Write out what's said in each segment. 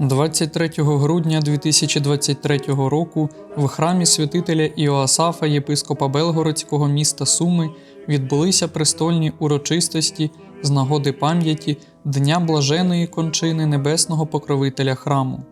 23 грудня 2023 року в храмі святителя Іоасафа, єпископа Белгородського міста Суми, відбулися престольні урочистості з нагоди пам'яті Дня блаженої кончини небесного покровителя храму.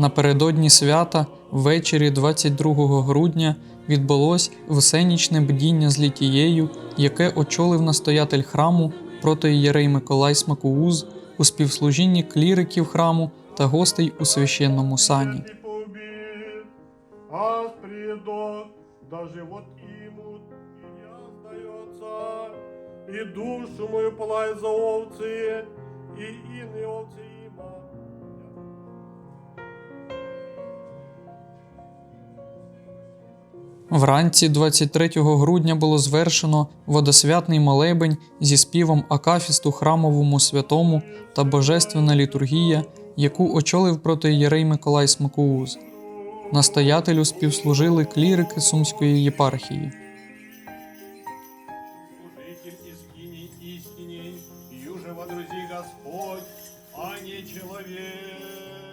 Напередодні свята, ввечері 22 грудня, відбулось всенічне бдіння з літією, яке очолив настоятель храму протоієрей Миколай Смакууз у співслужінні кліриків храму та гостей у священному сані. не поубит, а предо, даже вот имут, и я Вранці 23 грудня було звершено водосвятний молебень зі співом Акафісту храмовому святому та Божественна літургія, яку очолив протоієрей Миколай Смакууз. Настоятелю співслужили клірики Сумської єпархії. Господь, а не человек.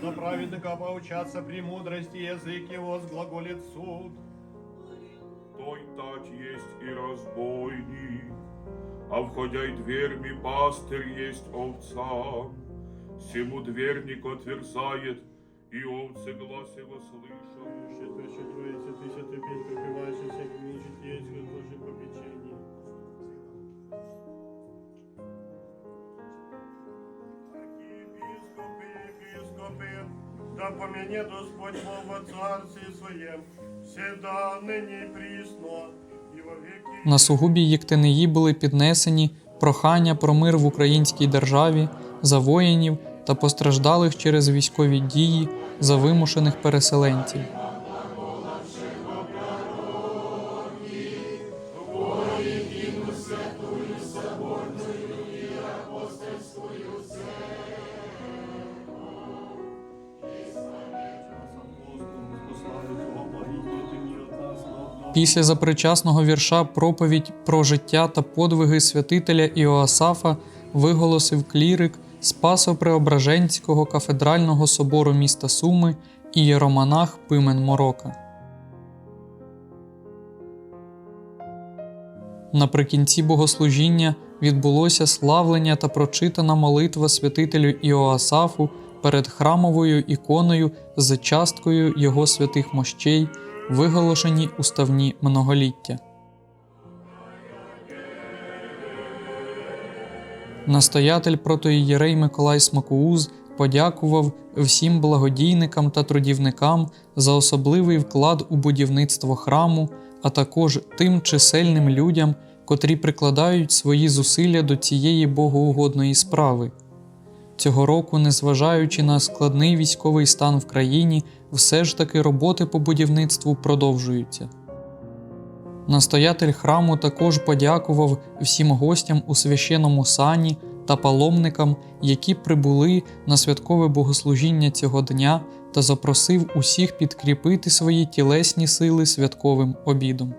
Уста праведника поучаться премудрости, язык его сглаголит суд. Той тать есть и разбойник, а входя и дверьми пастырь есть овца. Сему дверник отверзает, и овцы глаз его слышат. Епископы, да помяне Господь Бог во своє, Своем, всегда, нині прісно. На сугубі Єктинеї були піднесені прохання про мир в українській державі, за воїнів та постраждалих через військові дії за вимушених переселенців. Після запричасного вірша проповідь про життя та подвиги святителя Іоасафа виголосив клірик Спасо-Преображенського кафедрального собору міста Суми і єромонах Пимен Морока. Наприкінці богослужіння відбулося славлення та прочитана молитва святителю Іоасафу перед храмовою іконою з часткою його святих мощей, виголошені уставні многоліття. Настоятель протоієрей Миколай Смакууз подякував всім благодійникам та трудівникам за особливий вклад у будівництво храму, а також тим чисельним людям, котрі прикладають свої зусилля до цієї богоугодної справи. Цього року, незважаючи на складний військовий стан в країні, все ж таки роботи по будівництву продовжуються. Настоятель храму також подякував всім гостям у священному сані та паломникам, які прибули на святкове богослужіння цього дня, та запросив усіх підкріпити свої тілесні сили святковим обідом.